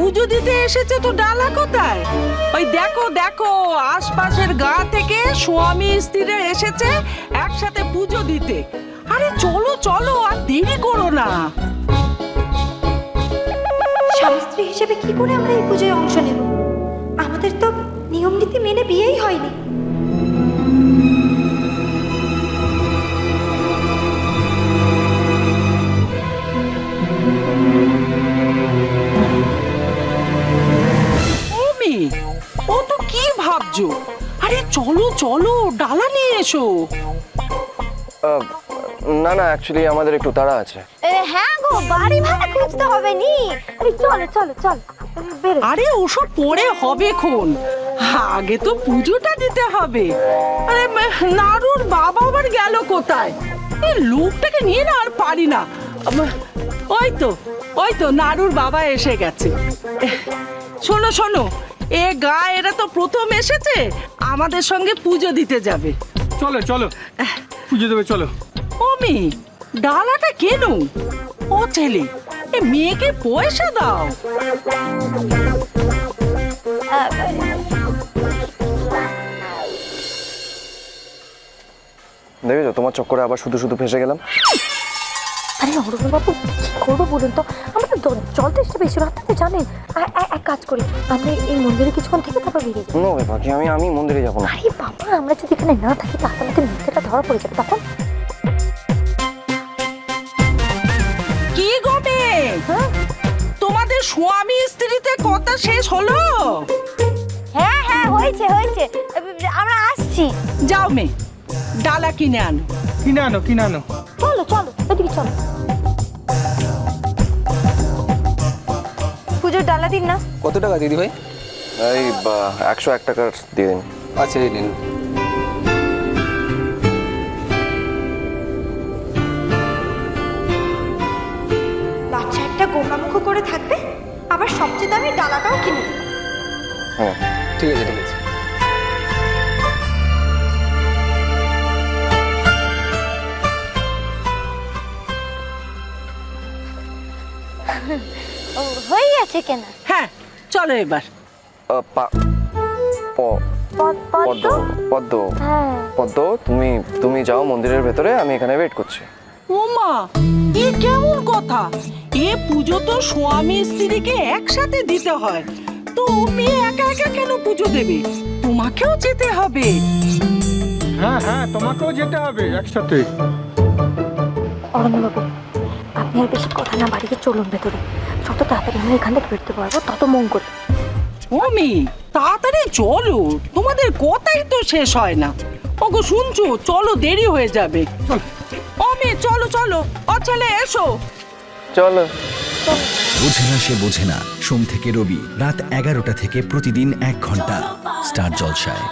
পুজো দিতে এসেছে তো ডালা কোথায়? ওই দেখো দেখো, আশপাশের গা থেকে স্বামী স্ত্রীরা এসেছে একসাথে পুজো দিতে। আরে চলো চলো, আর দেরি করো না। স্বামী স্ত্রী হিসেবে কি করে আমরা এই পুজোয় অংশ নেব? আমাদের তো নিয়ম নীতি মেনে বিয়েই হয়নি। ও তো কি ভাবছ? আরে চলো চলো ডালা নিয়ে এসো। আহ, না না অ্যাকচুয়ালি আমাদের একটু তাড়া আছে। হ্যাঁ গো বাড়ি ভাড়া খুঁজতে হবে নি। আরে চলো চলো চল বেরো। আরে ওসব পরে হবে খন। আগে তো পুজোটা দিতে হবে। আরে ম- নাড়ুর বাবা আবার গেল কোথায়? এই লোকটাকে নিয়ে না আর পারি না। আম- ওই তো ওই তো নাড়ুর বাবা এসে গেছে। এহ, শোনো শোনো এ গা এরা তো প্রথম এসেছে। আমাদের সঙ্গে পুজো দিতে যাবে। চলো চলো। পুজো দেবে চলো। ওমি ডালাটা কেন? ও ছেলে এ মেয়েকে পয়সা দাও। দেখেছ তোমার চক্করে আবার শুধু শুধু ফেসে গেলাম? আরে অরুণবাবু কি করব বলুন তো? আমরা তো জ- জল তেষ্টা বেশি আপনি তো জানেন। এক কাজ করি আমরা এই মন্দিরে কিছুক্ষণ থেকে তারপর বেরিয়ে যাব নো আমি আমি মন্দিরে যাব না। আরে বাবা আমরা যদি এখানে না থাকি তাহলে আমাদের মিথ্যাটা ধরা পড়ে যাবে তখন? কি গো মেয়ে হ্যাঁ? তোমাদের স্বামী স্ত্রীতে কথা শেষ হলো? হ্যাঁ হ্যাঁ হয়েছে হয়েছে। আমরা আসছি। যাও মেয়ে ডালা কিনে আনো। কিনে আনো কিনে আনো। চলো চলো এদিকে চলো। পুজোর ডালা দিন না। কত টাকা দিদি ভাই? এই বা, একশো এক টাকার দিয়ে দিন। আচ্ছা এই নিন বাচ্চা একটা গোমামুখ করে থাকবে আবার সবচেয়ে দামি ডালাটাও কিনে হ্যাঁ। ঠিক আছে ঠিক আছে। ও হয়ে গেছে কেনা। হ্যাঁ চলো এবার। পদ্ম পদ্ম হ্যাঁ। পদ্ম তুমি তুমি যাও মন্দিরের ভেতরে আমি এখানে ওয়েট করছি। ওমা এ কেমন কথা? এ পুজো তো স্বামী স্ত্রীকে একসাথে দিতে হয়। তো মেয়ে একা একা কেন পুজো দেবে? তোমাকেও যেতে হবে। হ্যাঁ হ্যাঁ তোমাকেও যেতে হবে একসাথে। অরণ্যবাবু আপনি বেশি কথা না বাড়িতে চলুন ভেতরে। যত তাড়াতাড়ি আমি এখান থেকে বেরোতে পারব তত মঙ্গল ওমি তাড়াতাড়ি চলো। তোমাদের কথাই তো শেষ হয় না। ওগো শুনছো? চলো দেরি হয়ে যাবে। অমি চলো চলো। ও ছেলে এসো। চলো। বোঝে না সে বোঝে না সোম থেকে রবি রাত এগারোটা থেকে প্রতিদিন এক ঘণ্টা। স্টার জলসায়।